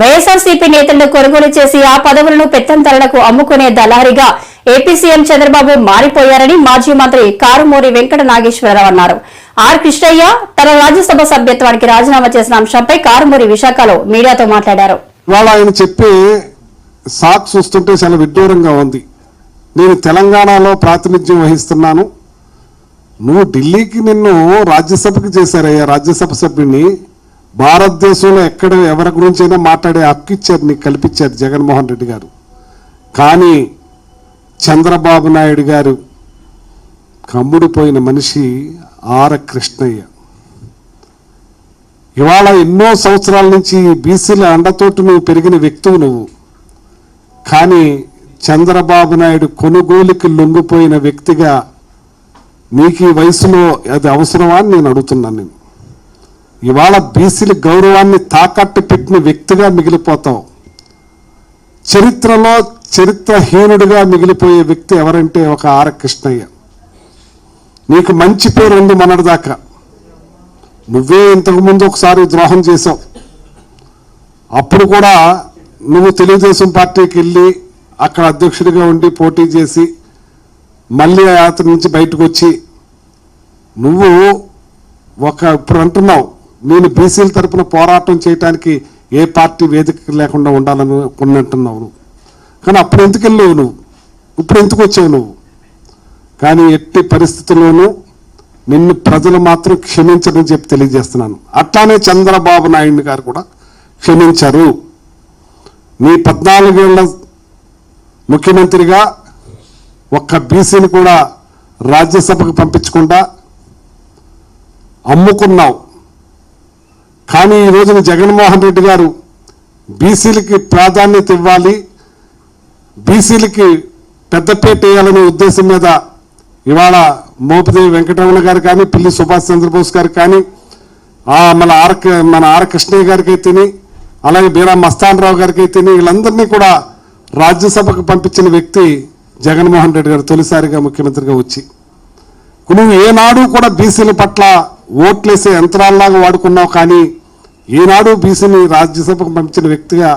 వైఎస్ఆర్సీపీ నేతలను కొనుగోలు చేసి ఆ పదవులను పెత్తంతరలకు అమ్ముకునే దళారిగా ఏపీ సీఎం చంద్రబాబు మారిపోయారని మాజీ మంత్రి కారుమూరి వెంకట నాగేశ్వరరావు అన్నారు. ఆర్ కృష్ణయ్య తన రాజ్యసభ సభ్యత్వానికి రాజీనామా చేసిన అంశంపై కారుమూరి విశాఖలో మీడియాతో మాట్లాడారు. ఆయన చెప్పే సాక్ చూస్తుంటే చాలా విడ్డూరంగా ఉంది. నేను తెలంగాణలో ప్రాతినిధ్యం వహిస్తున్నాను. నువ్వు ఢిల్లీకి నిన్ను రాజ్యసభకి చేశారయ్యా రాజ్యసభ సభ్యుడిని భారతదేశంలో ఎక్కడ ఎవరి గురించైనా మాట్లాడే హక్కు ఇచ్చారు నీకు కల్పించారు జగన్మోహన్ రెడ్డి గారు. కానీ చంద్రబాబు నాయుడు గారు కమ్ముడిపోయిన మనిషి ఆర కృష్ణయ్య. ఇవాళ ఎన్నో సంవత్సరాల నుంచి బీసీల అండతోటి నువ్వు పెరిగిన వ్యక్తువు నువ్వు. కానీ చంద్రబాబు నాయుడు కొనుగోలుకి లొంగిపోయిన వ్యక్తిగా నీకు ఈ వయసులో అది అవసరమా అని నేను అడుగుతున్నాను నేను. ఇవాళ బీసీల గౌరవాన్ని తాకట్టు పెట్టిన వ్యక్తిగా మిగిలిపోతావు చరిత్రలో చరిత్రహీనుడిగా మిగిలిపోయే వ్యక్తి ఎవరంటే ఒక ఆర కృష్ణయ్య. నీకు మంచి పేరు ఉంది మొన్నటిదాకా. నువ్వే ఇంతకు ముందు ఒకసారి ద్రోహం చేశావు. అప్పుడు కూడా నువ్వు తెలుగుదేశం పార్టీకి వెళ్ళి అక్కడ అధ్యక్షుడిగా ఉండి పోటీ చేసి మళ్ళీ అతని నుంచి బయటకు వచ్చి నువ్వు ఒక ఇప్పుడు అంటున్నావు నేను బీసీల తరపున పోరాటం చేయడానికి ఏ పార్టీ వేదిక లేకుండా ఉండాలని కొన్నంటున్నావు నువ్వు కానీ అప్పుడు ఎందుకు వెళ్ళావు నువ్వు? ఇప్పుడు ఎందుకు వచ్చావు నువ్వు? కానీ ఎట్టి పరిస్థితుల్లోనూ నిన్ను ప్రజలు మాత్రం క్షమించరని చెప్పి తెలియజేస్తున్నాను. అట్లానే చంద్రబాబు నాయుడు గారు కూడా క్షమించరు. నీ పద్నాలుగేళ్ళ ముఖ్యమంత్రిగా ఒక్క బీసీని కూడా రాజ్యసభకు పంపించకుండా అమ్ముకున్నావు. కానీ ఈ రోజున జగన్మోహన్ రెడ్డి గారు బీసీలకి ప్రాధాన్యత ఇవ్వాలి బీసీలకి పెద్దపేట వేయాలనే ఉద్దేశం మీద ఇవాళ మోపిదేవి వెంకటరమణ గారు కానీ పిల్లి సుభాష్ చంద్రబోస్ గారు కానీ మన ఆర్ మన ఆర్ కృష్ణయ్య గారికి అలాగే బీరా మస్తానరావు గారికి అయితేని వీళ్ళందరినీ కూడా రాజ్యసభకు పంపించిన వ్యక్తి జగన్మోహన్ రెడ్డి గారు తొలిసారిగా ముఖ్యమంత్రిగా వచ్చి. నువ్వు ఏనాడు కూడా బీసీల పట్ల ఓట్లేసే యంత్రాల్లాగా వాడుకున్నావు కానీ ఈనాడు బీసీని రాజ్యసభకు పంపించిన వ్యక్తిగా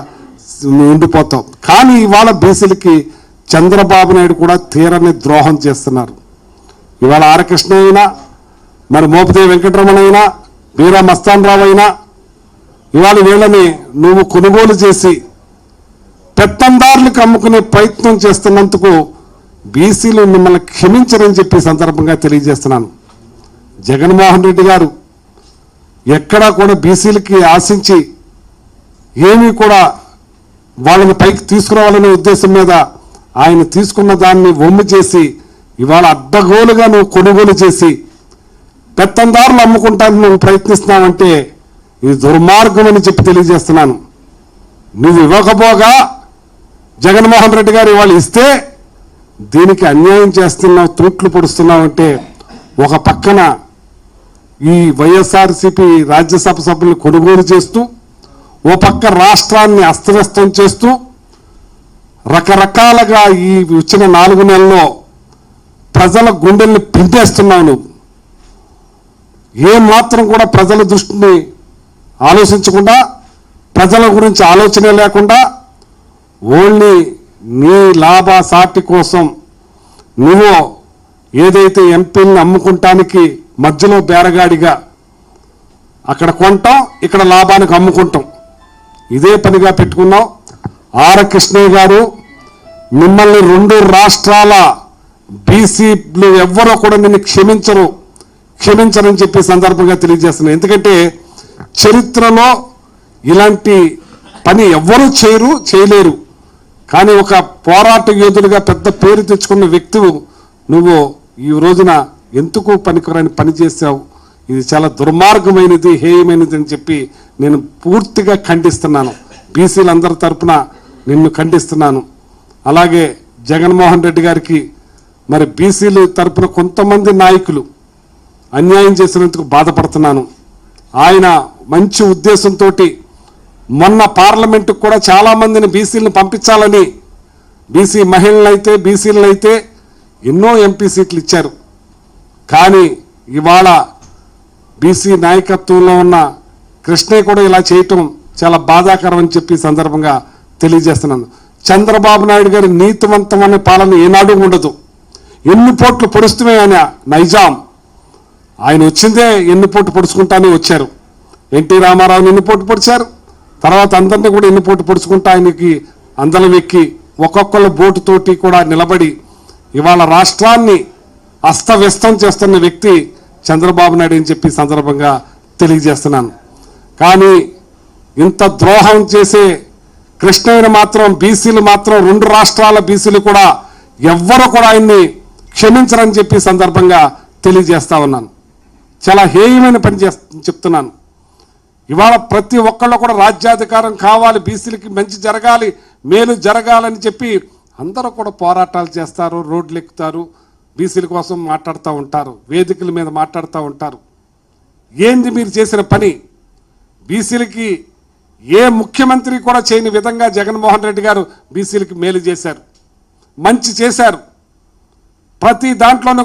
ఉండిపోతాం. కానీ ఇవాళ బీసీలకి చంద్రబాబు నాయుడు కూడా తీరని ద్రోహం చేస్తున్నారు. ఇవాళ ఆరకృష్ణ అయినా మరి మోపదేవి వెంకటరమణ అయినా వీరా మస్తానరావు అయినా ఇవాళ వీళ్ళని నువ్వు కొనుగోలు చేసి పెత్తందారులకు అమ్ముకునే ప్రయత్నం చేస్తున్నందుకు బీసీలు మిమ్మల్ని క్షమించరని చెప్పి సందర్భంగా తెలియజేస్తున్నాను. జగన్మోహన్ రెడ్డి గారు ఎక్కడా కూడా బీసీలకి ఆశించి ఏమీ కూడా వాళ్ళని పైకి తీసుకురావాలనే ఉద్దేశం మీద ఆయన తీసుకున్న దాన్ని ఒమ్ము చేసి ఇవాళ అడ్డగోలుగా నువ్వు కొనుగోలు చేసి పెత్తందారులు అమ్ముకుంటానికి నువ్వు ప్రయత్నిస్తున్నావంటే ఇది దుర్మార్గం అని చెప్పి తెలియజేస్తున్నాను. నువ్వు ఇవ్వకపోగా జగన్మోహన్ రెడ్డి గారు ఇవాళ ఇస్తే దీనికి అన్యాయం చేస్తున్నావు తూట్లు పొడుస్తున్నావు అంటే ఒక పక్కన ఈ వైఎస్ఆర్సీపీ రాజ్యసభ సభ్యులు కొనుగోలు చేస్తూ ఓ పక్క రాష్ట్రాన్ని అస్తవ్యస్తం చేస్తూ రకరకాలుగా ఈ వచ్చిన నాలుగు నెలల్లో ప్రజల గుండెల్ని పిండేస్తున్నావు నువ్వు. ఏ మాత్రం కూడా ప్రజల దృష్టిని ఆలోచించకుండా ప్రజల గురించి ఆలోచన లేకుండా ఓన్లీ నీ లాభసాటి కోసం నువ్వు ఏదైతే ఎంపీని అమ్ముకుంటానికి మధ్యలో బేరగాడిగా అక్కడ కొంటాం ఇక్కడ లాభానికి అమ్ముకుంటాం. ఇదే పనిగా పెట్టుకున్నాం. ఆర్ కృష్ణయ్య గారు మిమ్మల్ని రెండు రాష్ట్రాల బీసీలు ఎవ్వరూ కూడా నిన్ను క్షమించరు క్షమించరని చెప్పి సందర్భంగా తెలియజేస్తున్నాను. ఎందుకంటే చరిత్రలో ఇలాంటి పని ఎవ్వరూ చేయరు చేయలేరు. కానీ ఒక పోరాట యోధుడిగా పెద్ద పేరు తెచ్చుకున్న వ్యక్తివు నువ్వు ఈ రోజున ఎందుకు పనికిరాని పని చేశావు? ఇది చాలా దుర్మార్గమైనది హేయమైనది అని చెప్పి నేను పూర్తిగా ఖండిస్తున్నాను. బీసీలందరి తరపున నిన్ను ఖండిస్తున్నాను. అలాగే జగన్మోహన్ రెడ్డి గారికి మరి బీసీల తరపున కొంతమంది నాయకులు అన్యాయం చేసినందుకు బాధపడుతున్నాను. ఆయన మంచి ఉద్దేశంతో మొన్న పార్లమెంటుకు కూడా చాలామందిని బీసీలను పంపించాలని బీసీ మహిళలైతే బీసీలనైతే ఎన్నో ఎంపీ సీట్లు ఇచ్చారు. కానీ ఇవాళ బీసీ నాయకత్వంలో ఉన్న కృష్ణయ్య కూడా ఇలా చేయటం చాలా బాధాకరం అని చెప్పి సందర్భంగా తెలియజేస్తున్నాను. చంద్రబాబు నాయుడు గారి నీతివంతమైన పాలన ఏనాడు ఉండదు. ఎన్ని పోట్లు పొడుస్తుమే ఆయన నైజాం. ఆయన వచ్చిందే ఎన్ని పోటు పొడుచుకుంటానే వచ్చారు. ఎన్టీ రామారావుని ఎన్ని పోటు పొడిచారు? తర్వాత అందరినీ కూడా ఎన్ని పోటు పొడుచుకుంటా ఆయనకి అందలం ఎక్కి ఒక్కొక్కళ్ళ బోటుతోటి కూడా నిలబడి ఇవాళ రాష్ట్రాన్ని అస్తవ్యస్తం చేస్తున్న వ్యక్తి చంద్రబాబు నాయుడు అని చెప్పి సందర్భంగా తెలియజేస్తున్నాను. కానీ ఇంత ద్రోహం చేసే కృష్ణయ్యను మాత్రం బీసీలు మాత్రం రెండు రాష్ట్రాల బీసీలు కూడా ఎవ్వరు కూడా ఆయన్ని క్షమించరని చెప్పి సందర్భంగా తెలియజేస్తా ఉన్నాను. చాలా హేయమైన పని చేస్తు చెప్తున్నాను. ఇవాళ ప్రతి ఒక్కళ్ళు కూడా రాజ్యాధికారం కావాలి బీసీలకి మంచి జరగాలి మేలు జరగాలని చెప్పి అందరూ కూడా పోరాటాలు చేస్తారు రోడ్లు ఎక్కుతారు బీసీల కోసం మాట్లాడుతూ ఉంటారు వేదికల మీద మాట్లాడుతూ ఉంటారు. ఏంది మీరు చేసిన పని? బీసీలకి ఏ ముఖ్యమంత్రి కూడా చేయని విధంగా జగన్మోహన్ రెడ్డి గారు బీసీలకి మేలు చేశారు మంచి చేశారు. ప్రతి దాంట్లోనూ కూడా